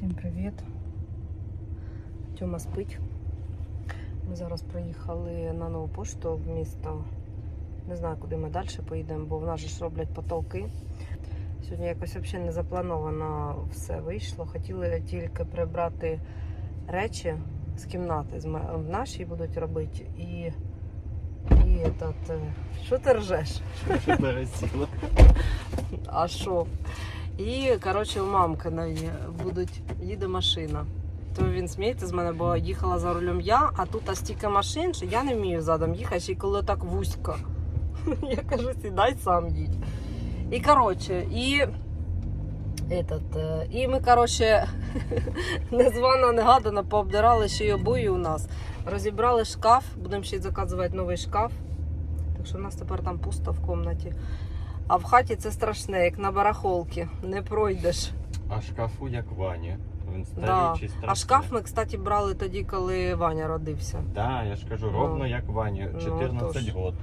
Всім привіт. Тьома спить. Ми зараз приїхали на нову пошту в місто. Не знаю, куди ми далі поїдемо, бо в нас же ж роблять потолки. Сьогодні якось взагалі не заплановано все вийшло. Хотіли тільки прибрати речі з кімнати. В нашій будуть робити і. І этот, е, що ти ржеш? Що пересіло? А що? І, коротше, у мамкиної будуть, їде машина. То він сміється з мене, бо їхала за рулем я, а тут стільки машин, що я не вмію задом їхати, ще й коли так вузько. Я кажу, сідай сам їдь. І коротше, і. Этот, е, і ми, коротше, незвано негадано пообдирали ще й обої у нас. Розібрали шкаф, будемо ще й заказувати новий шкаф. Так що у нас тепер там пусто в кімнаті. А в хаті це страшне, як на барахолці. Не пройдеш. А шкафу як Ваня. Він Да. А шкаф ми, кстати, брали тоді, коли Ваня родився. Да, я ж кажу, Ну. ровно як Ваня, Ну, 14 тож. год.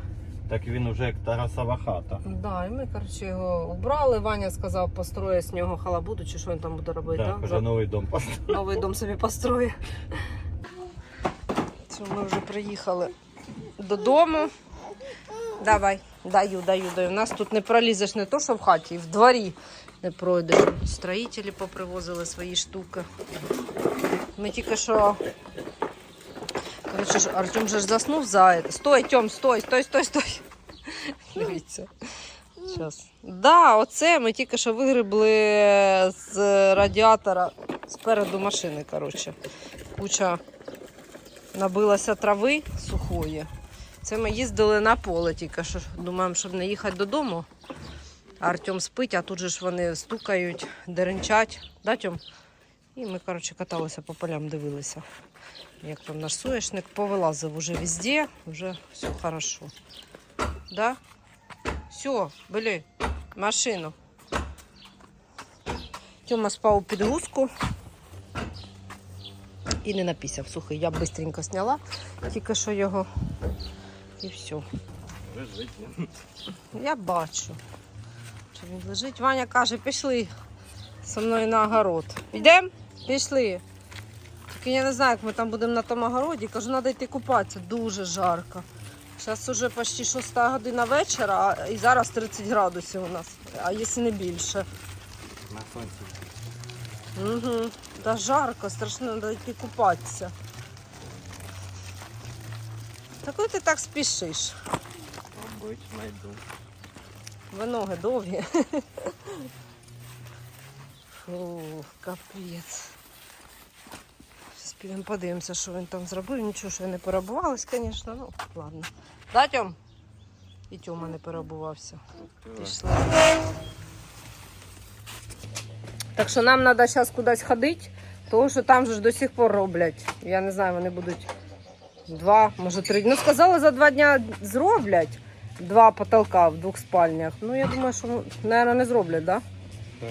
Так він уже як Тарасова хата. Да, і ми, коротше, його убрали. Ваня сказав, построє з нього халабуду, чи що він там буде робити. Да, Да? вже За- новий дом поставив. Новий дом собі построє. Це ми вже приїхали додому. Давай, даю, даю, даю. У нас тут не пролізеш не то, що в хаті, і в дворі не пройдеш. Строїтелі попривозили свої штуки. Ми тільки що. Коротше, Артем же ж заснув за. Стой, Тьом, стой, стой, стой, стой. Дивіться. Щас. Да, оце ми тільки що вигребли з радіатора спереду машини. Коротше. Куча набилася трави сухої. Це ми їздили на поле тільки що. Думаємо, щоб не їхати додому. Артем спить, а тут же ж вони стукають, деренчать. Да, Тьом? І ми, коротше, каталися по полям, дивилися. Як там наш соняшник повилазив уже везде, вже все хорошо. Да? Все, били, машину. Тьома спав у підгузку і не напісяв сухий. Я быстренько сняла, тільки що його. І все. Лежить. Я бачу, що він лежить. Ваня каже, пішли зі мною на огород. Йдемо? Пішли. Тільки я не знаю, як ми там будемо на тому огороді. Кажу, треба йти купатися. Дуже жарко. Зараз вже почти 6 година вечора, і зараз 30 градусів у нас, а якщо не більше. На сонці. Угу. Да жарко, страшно треба йти купатися. Так коли ти так спішиш? Мабуть, знайду. Ви ноги довгі. Фу, капець. Зараз підемо подивимося, що він там зробив. Нічого, що я не перебувалась, звісно. Ну, ладно. Да, Тьом? І Тьома не перебувався. Пішли. Так що нам треба зараз кудись ходити, тому що там же ж до сих пор роблять. Я не знаю, вони будуть два, може три. Ну, сказали, за два дня зроблять два потолка в двох спальнях. Ну, я думаю, що, мабуть, не зроблять, да?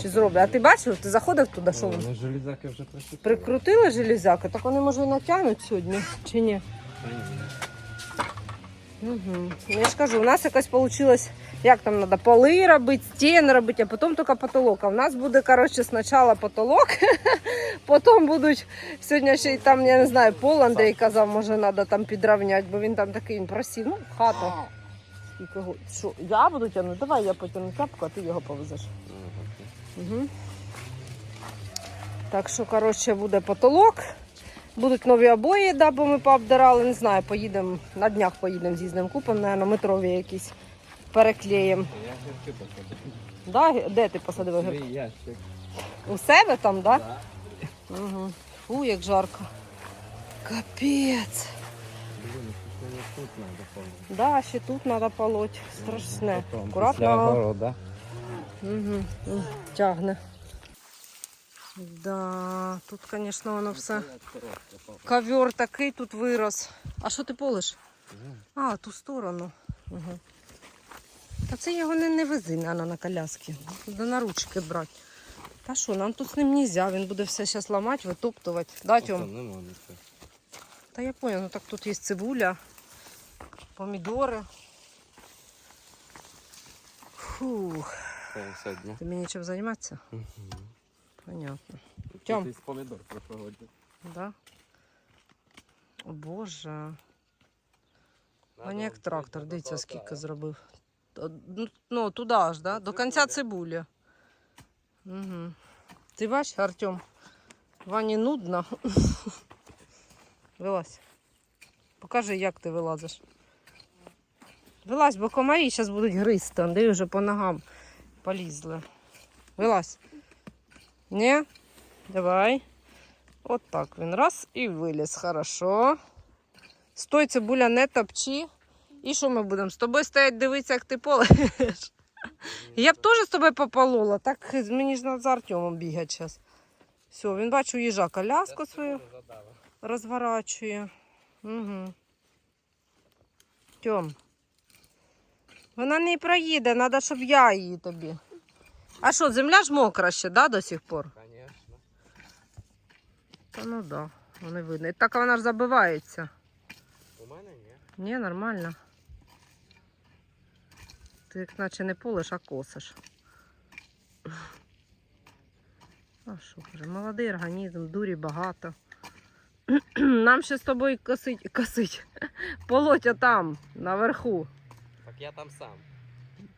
Чи зроблять? А ти бачив, ти заходив туди, що вони? Ну, железяки вже прикрутили. Прикрутили железяки, так вони може і натягнуть сьогодні, чи ні? Угу. Я ж кажу, у нас якось вийшло, як там треба, поли робити, стіни робити, а потім тільки потолок. А в нас буде, коротше, спочатку потолок, потім будуть, сьогодні ще й там, я не знаю, пол Андрій казав, може треба там підрівняти, бо він там такий він просив, ну, хата. Скільки Що, я буду тягнути? Давай я потягну тяпку, а ти його повезеш. Угу. Так що, коротше, буде потолок. Будуть нові обої, да, бо ми пообдирали. Не знаю, поїдемо на днях поїдемо, з'їздимо, купимо, наверное, метрові якісь переклеїмо. Я гірки посадив. Да? Де ти посадив? Свій ящик. У себе там, да? Да. Угу. Фу, як жарко. Капець. Блін, що тут треба помити. Да, ще тут треба полоть. Страшне. Акуратно. Угу. Тягне. Да, тут, звісно, воно все. Ковер такий тут вирос. А що ти полиш? А, ту сторону. Угу. Та це його не, не вези, наверно, на коляски. Треба на ручки брати. Та що, нам тут з ним не можна, він буде все зараз ламати, витоптувати. Да, Тьом? Нічого. Та я понял, ну так тут є цибуля, помідори. Фух, сьогодні. тобі нічим займатися? Мгм. Понятно. Тьом. З помідор прошлогодні. Да? О Боже. Надо Він як трактор, дивіться, скільки зробив. Ну, ну туди аж, да? До кінця Цибуля. Угу. Ти бачиш, Артем, Вані нудно. Вилазь. Покажи, як ти вилазиш. Вилазь, бо комарі зараз будуть гризти, Андрій вже по ногам полізли. Вилазь. Ні? Давай. От так він раз і виліз. Хорошо. Стой, цибуля, не топчи. І що ми будемо? З тобою стоять дивитися, як ти полиш. Я б теж з тобою пополола, так мені ж треба за Артемом бігати зараз. Все, він бачу їжака ляску свою розворачує. Угу. Тьом. Вона не проїде, треба, щоб я її тобі. А що, земля ж мокра ще, да, до сих пор? Конечно. Та ну да, не видно. І так вона ж забивається. У мене ні. Ні, нормально. Ти як наче не полиш, а косиш. А що каже, молодий організм, дурі багато. Нам ще з тобою косить, косить. Полоть там, наверху. Так я там сам.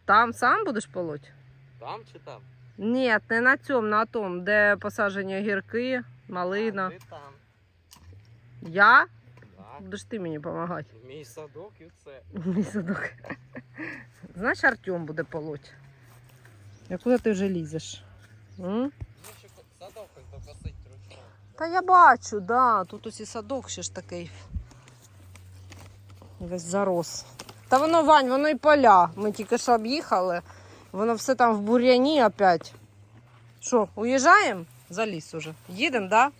Там сам будеш полоть? Там чи там? Ні, не на цьому, на тому, де посаджені огірки, малина. А, ти там. Я? Так. Будеш ти мені допомагати. Мій садок і все. Мій садок. Знаєш, Артем буде полоть. А куди ти вже лізеш? М? Ну, ще садок хоч докосить ручно. Та я бачу, да. Тут ось і садок ще ж такий. Весь зарос. Та воно, Вань, воно і поля. Ми тільки що об'їхали. Воно все там в бур'яні опять. Що, уїжджаємо? За ліс уже. Їдемо, да?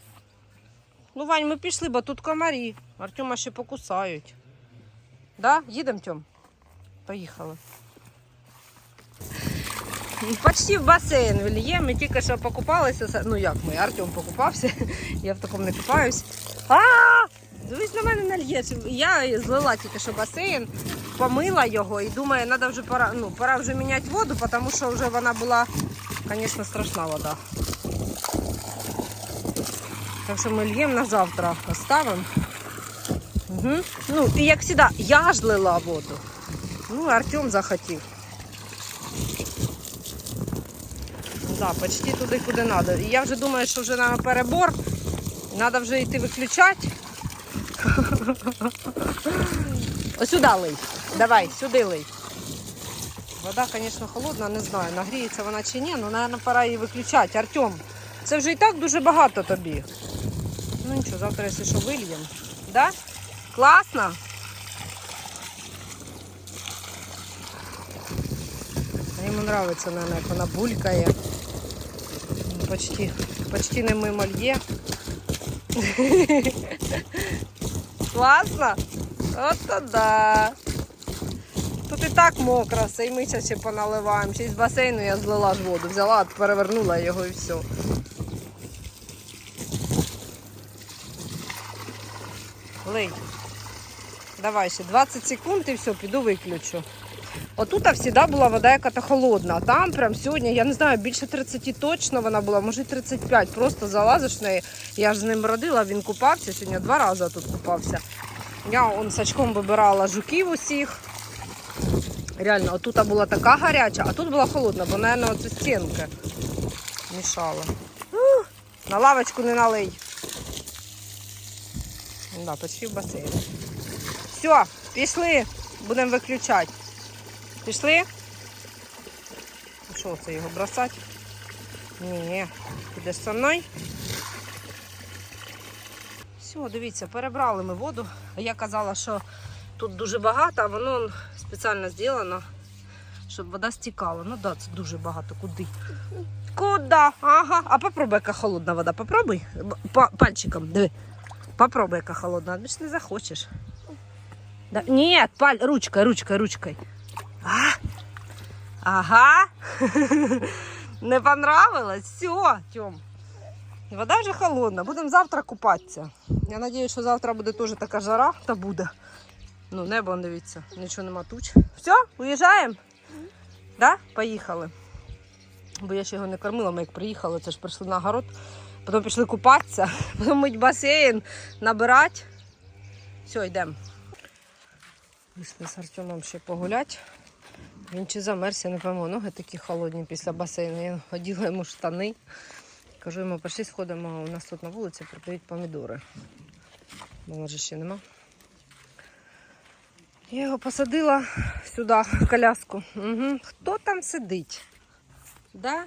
Ну, Вань, ми пішли, бо тут комарі. Артема ще покусають. Да? Їдемо, Тьом? Поїхали. Почти в басейн вільє. Ми тільки що покупалися. Ну як ми, Артем покупався. Я в такому не купаюсь. А! Дивись на мене нальє. Я злила тільки що басейн, помила його і думаю, треба вже пора, ну, пора вже міняти воду, тому що вже вона була, звісно, страшна вода. Так що ми льємо на завтра оставимо. Угу. Ну, і як завжди, я ж лила воду. Ну, Артем захотів. Да, почти туди, куди треба. Я вже думаю, що вже на перебор. Треба вже йти виключати. Ось сюди лий. Давай, сюди лий. Вода, звісно, холодна, не знаю, нагріється вона чи ні, але, мабуть, пора її виключати. Артем, це вже і так дуже багато тобі. Ну нічого, завтра, якщо що, вильємо. Да? Класно? Йому подобається, наверное, як вона булькає. Почти, почти не мимо льє. Класно? От то да. Тут і так мокро, все, і ми зараз ще поналиваємо. Ще із басейну я злила ж воду, взяла, перевернула його і все. Лей. Давай ще 20 секунд і все, піду виключу. Отут завжди була вода яка-то холодна, а там прям сьогодні, я не знаю, більше 30 точно вона була, може 35. Просто залазиш неї. Я ж з ним родила, він купався, сьогодні два рази тут купався. Я он сачком вибирала жуків усіх. Реально, отут була така гаряча, а тут була холодна, бо, мабуть, оце стінки мішала. На лавочку не налий. Да, почти в басейн. Все, пішли, будемо виключати. Пішли? Що це його бросати? Ні, підеш зі мною. Все, дивіться, перебрали ми воду. Я казала, що тут дуже багато, а воно спеціально зроблено, щоб вода стікала. Ну так, да, це дуже багато. Куди? Куди? Ага. А попробуй, яка холодна вода. Попробуй. Пальчиком, диви. Попробуй, яка холодна. Ж не захочеш. Да. Ні, паль... ручкой, ручкой, ручкой. А? Ага. Не понравилось? Все, Тьом. Вода вже холодна, будемо завтра купатися. Я сподіваюся, що завтра буде теж така жара, та буде. Ну, небо, дивіться, нічого нема туч. Все, уїжджаємо? Mm -hmm. Да? Поїхали. Бо я ще його не кормила, ми як приїхали, це ж прийшли на город. Потім пішли купатися, потім мить басейн, набирати. Все, йдемо. Вийшли з Артемом ще погуляти. Він чи замерз, я не пойму. Ноги такі холодні після басейну. Я оділа йому штани. Кажу йому, пішли сходимо, у нас тут на вулиці продають помідори. Може ще нема. Я його посадила сюди, в коляску. Угу. Хто там сидить? Да?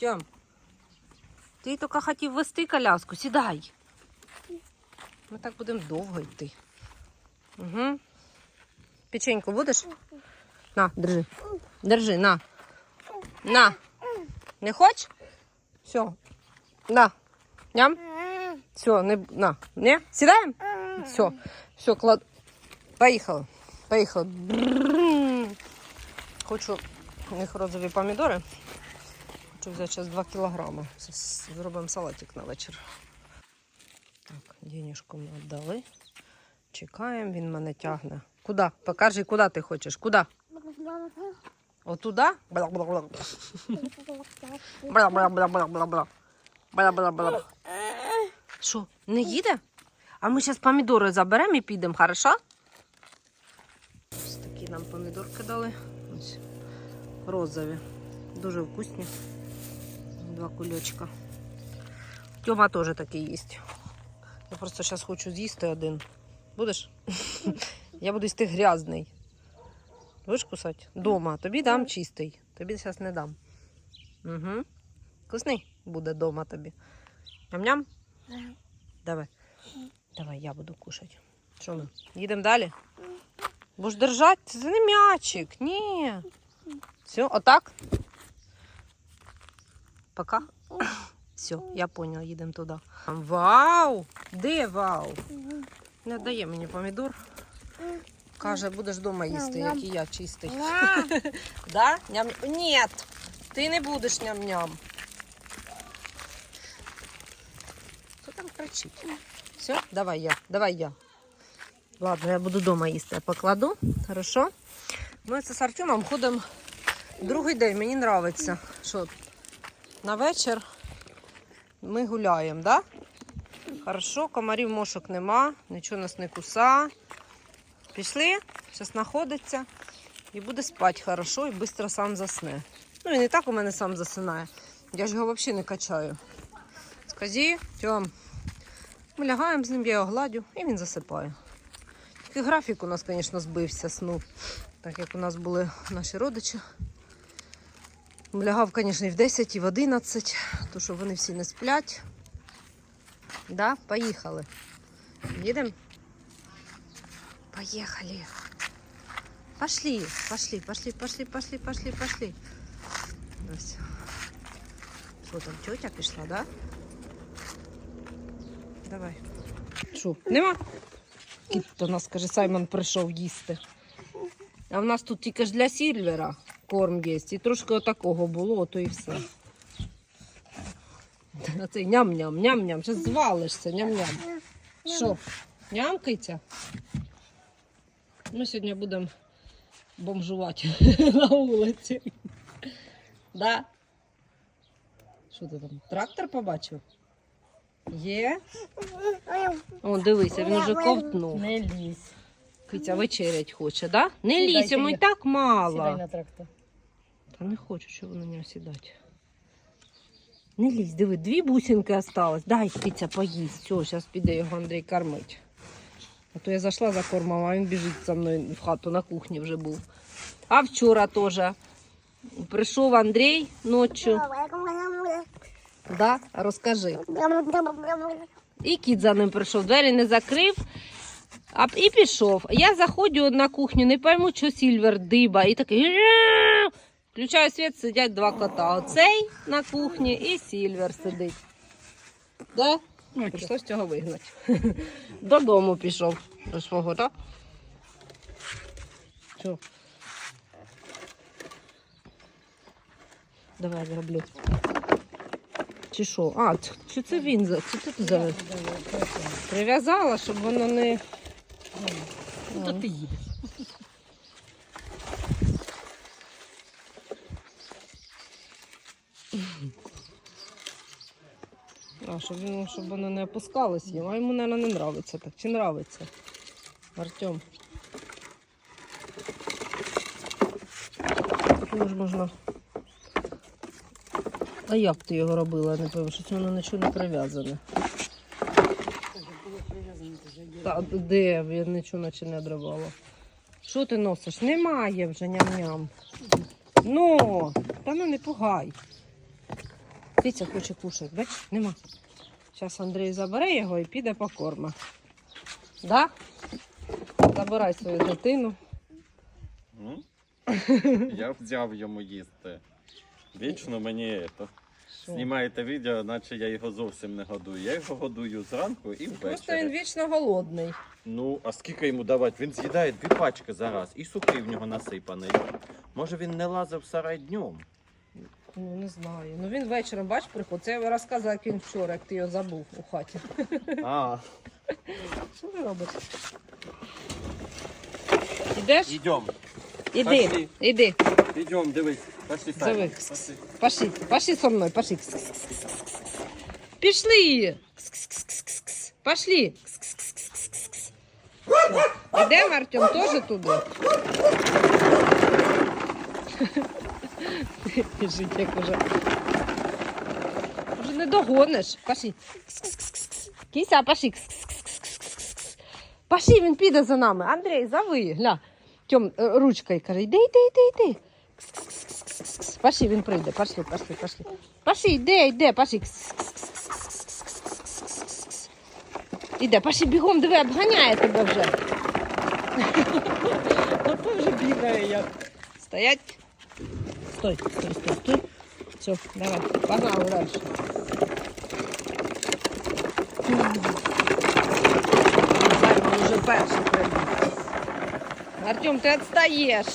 Тьом, ти тільки хотів вести коляску, сідай. Ми так будемо довго йти. Угу. Печеньку будеш? На, держи. Держи, на. На. Не хочеш? Все. На. Ням. Все, не на. Не? Сідаємо? Все. Все, клад. Поїхали. Поїхали. Хочу у них розові помідори. Хочу взяти зараз 2 кілограми. Зробимо салатик на вечір. Так, денежку ми віддали. Чекаємо, він мене тягне. Куди? Покажи, куди ти хочеш? Куди? Отуда? Бла-бла-бла. Бла-бла-бла-бла-бла-бла. Бла-бла-бла. Що, не їде? А ми зараз помідори заберемо і підемо, хорошо? Ось такі нам помідорки дали. Ось розові. Дуже вкусні. Два кульочка. Тьома теж такий їсть. Я просто зараз хочу з'їсти один. Будеш? Я буду їсти грязний. Будеш кусати? Дома. Тобі дам чистий. Тобі зараз не дам. Угу. Вкусний буде дома тобі. Ням-ням? Давай. Давай, я буду кушати. Що ми? Їдемо далі? Будеш держати? Це не м'ячик. Ні. Все, отак? Пока? Все, я поняла, їдемо туди. Вау! Де вау? Не дає мені помідор. Каже, будеш вдома їсти, як і я чистий. Да? Ням... Ні, ти не будеш ням-ням. Хто там кричить? Все, давай я, давай я. Ладно, я буду вдома їсти. Я покладу, хорошо? Ми це з Артемом ходимо другий день. Мені подобається, що на вечір ми гуляємо, да? Хорошо, комарів мошок нема, нічого нас не куса. Пішли, зараз знаходиться і буде спати хорошо і швидко сам засне. Ну, він і так у мене сам засинає. Я ж його взагалі не качаю. Сказі, Тьом. Ми лягаємо з ним, я його гладю, і він засипає. Тільки графік у нас, звісно, збився сну, так як у нас були наші родичі. Лягав, звісно, і в 10, і в 11, тому що вони всі не сплять. Да, поїхали. Їдемо? Поехали. Пошли, пошли, пошли, пошли, пошли, пошли, пошли. Ось. Що там, тетя пішла, да? Давай. Що, нема? Кіт до нас, каже, Саймон прийшов їсти. А в нас тут тільки ж для Сільвера корм є. І трошки отакого було, ото і все. А цей ням-ням, ням-ням. Зараз звалишся, ням-ням. Що, нямкається? Ми сьогодні будемо бомжувати на вулиці. Да? Що ти там? Трактор побачив? Є? О, дивися, він уже ковтнув. Не лізь. Киця вечерять хоче, да? Не Сідайте, лізь, йому і я- так Сідай мало. на трактор. Та не хочу, щоб на нього сідати. Не лізь, диви, дві бусинки осталось. Дай киця поїсть. Все, зараз піде його Андрій кормить. А то я зайшла за кормом, а він біжить за мною в хату на кухні вже був. А вчора теж прийшов Андрій ночі. Да? Розкажи. І кіт за ним прийшов, двері не закрив. А, і пішов. Я заходжу на кухню, не пойму, що Сільвер диба. І такий. Включаю світ, сидять два кота. Оцей на кухні і Сільвер сидить. Да? Прийшлось цього вигнати. Додому пішов до свого, так? Що? Давай зроблю. Чи що? А, чи це він за? Чи це ти за? Прив'язала, щоб воно не. Ну, то ти їдеш. Да, щоб, він, щоб воно не опускалось їм. А йому, мабуть, не нравиться так. Чи нравиться? Артем. Тому ж можна. А як ти його робила? Я не пам'ятаю, що воно нічого не прив'язане. Та де? Я нічого наче не одривала. Що ти носиш? Немає вже ням-ням. Ну, та ну не пугай. Киця хоче кушати, бач, нема. Зараз Андрій забере його і піде по корма. Да? Забирай свою дитину. М? Я взяв йому їсти. Вічно мені то. Знімаєте відео, наче я його зовсім не годую. Я його годую зранку і Просто він вічно голодний. Ну, а скільки йому давати? Він з'їдає дві пачки зараз, і сухий в нього насипаний. Може він не лазив в сарай днем? Ну не знаю. Ну він вечором, бач, приходить. Це я розказала, як він вчора, як ти його забув у хаті. А, Що ви робите? Ідеш? йдем. Іди, Пошли. іди. Йдем, дивись. Пошли, Зови. Пошли. Пошли, пошли со мной, пошли. Пішли. Пошли. Ідемо, Артем, теж туди. Біжить, як уже. Вже не догониш. Пошли. Кися, пошли. Пошли, він піде за нами. Андрій, зови. Гля. Тьом е, ручкою каже, йди, йди, йди, йди. Пошли, він прийде. Пошли, пошли, пошли. Пошли, йде, йде, пошли. Іде, пошли бігом, диви, обганяє тебе вже. Ото вже бігає як. Стоять. Стой, стой, стой, стой. Все, давай, погнали. Давай, ми вже перший прийде. Артем, ти відстаєш.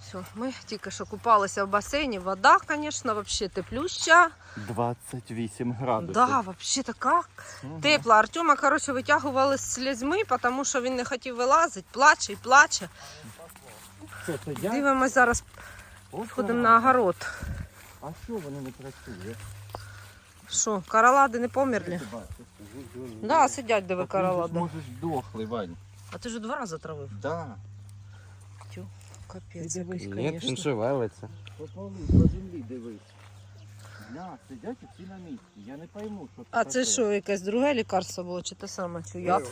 Все, ми тільки що купалися в басейні. Вода, звісно, взагалі теплюща. 28 градусів. Да, взагалі така Мгм. тепла. Артема, коротше, витягували з слізьми, тому що він не хотів вилазити, плаче і плаче. Що, це я? Дивимось зараз, входимо на огород. А що вони не працюють? Що, каралади не померли? Да, сидять, же ж, каралади. Може ж дохлий, Вань. А ти ж два рази травив. Да. Капець, дивись. якийсь, Ні, він шевелиться. Попали по землі, дивись. Бля, сидять і всі на місці. Я не пойму, що це А це таке. що, якесь друге лікарство було, чи те саме, чи яд?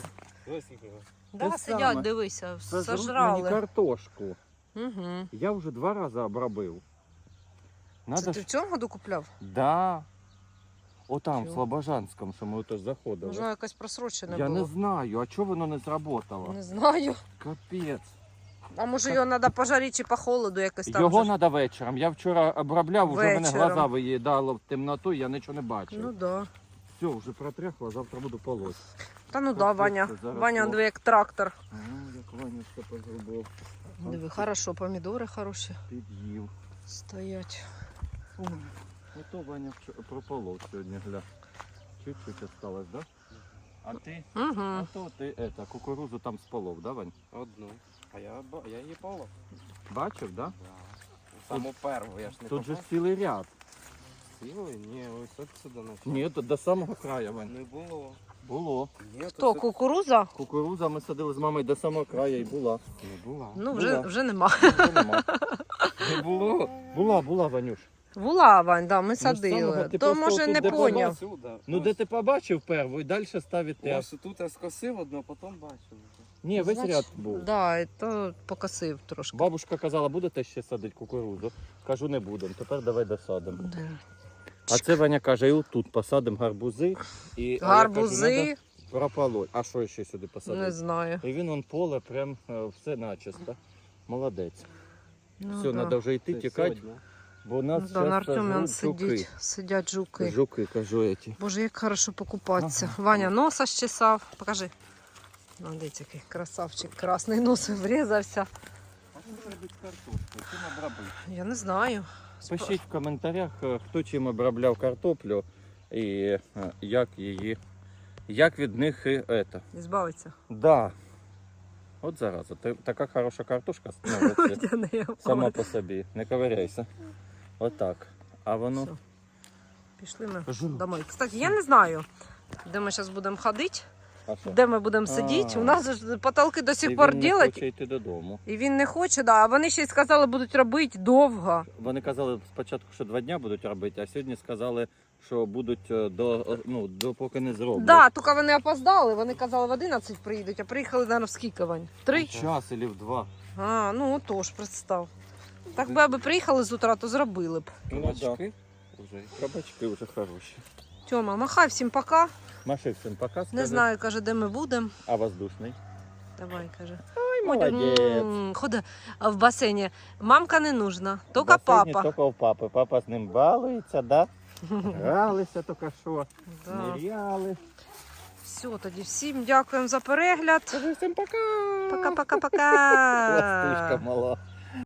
Да, Те сидять, саме. дивися, Це зруб мені картошку. Угу. Я вже два рази обробив. Це ти ж... в цьому году купляв? Да. Отам, в Чого? Слобожанському, що ми ото заходили. Можливо, якось просрочене Я не знаю, а чого воно не зработало? Не знаю. Капець. А може його треба пожарити чи по холоду якось там. Його же ж? треба вечором. Я вчора обробляв, вже мене Вечором. глаза виїдало в темноту, я нічого не бачив. Ну да. Все, вже протряхло, завтра буду полоть. Та ну да, Ваня. Ваня, диви, як трактор. А, як Ваня все погребов. Диви, хорошо, помідори хороші Під'їв. стоять. Ото Ваня прополов сьогодні, гля. Чуть-чуть осталось, да? А ти? А Угу. то ти это, кукурузу там сполов, да, Вань? Одну. А я, ба- я її полов. Бачив, да? Саму перву, я ж не Тут же цілий ряд. Цілий? Ні, ось от сюди наче. Ні, тут до самого краю, Вань. Не було. Було. Ні, Хто, тут кукуруза? Кукуруза ми садили з мамою до самого краю і була. не була. Ну, вже, Була. вже нема. Не було. Була, була, Ванюш. Була, Вань, да, ми самого, садили. ти То просто може отут не де поняв. Ну де ти побачив перву і далі ставити. Ось тут я скосив одну, а потім бачив. Ні, весь Значить, ряд був. Да, і то покосив трошки. Бабушка казала, будете ще садити кукурудзу? Кажу, не будемо. Тепер давай досадимо. Да. А це Ваня каже, і тут посадимо гарбузи. І, а я кажу, Гарбузи, «Надо прополоть. А що ще сюди посадити? не знаю. І він он поле, прям е, все начисто. Молодець. Ну, все, да. треба вже йти, тікати, бо у нас да, на зараз Артемі он жуки. сидять жуки. Жуки, кажу я ті. Боже, як хорошо покупатися. Ага. Ваня носа щесав. Покажи. Ну, дивіться, який красавчик, красний нос врізався. А що робити з картошкою? Чим обробити? Я не знаю. Пишіть в коментарях, е, хто чим обробляв картоплю і е, як її, як від них і ета. Збавиться. Да. От зараз, от така хороша картошка становиться сама по собі. Не ковиряйся. Отак. А воно Все. Пішли ми домой. Кстати, я не знаю, де ми зараз будемо ходити? Де ми будемо сидіти. У нас ж потолки до І сих він пор не ділять, хоче йти додому. і він не хоче, да. а вони ще й сказали, будуть робити довго. Вони казали спочатку, що два дня будуть робити, а сьогодні сказали, що будуть е, до е, ну, допоки не зроблять. Да, тільки вони опоздали. Вони казали в 11 приїдуть, а приїхали, наверное, в скільки, Вань? Три? Час або в два. А, ну отож, представ. Так би аби приїхали з утра, то зробили б. Ну, вже. Кабачки вже хороші. Тьома, махай всім пока. Маши всім пока, скажи. Не знаю, каже, де ми будемо. А воздушний? Давай, каже. Ой, М, Ходи в басейні. Мамка не нужна, тільки папа. Тільки у папи. Папа з ним балується, да? Гралися тільки що, Да. ниряли. Все, тоді всім дякуємо за перегляд. Скажи всім пока. Пока-пока-пока. Ластушка мала.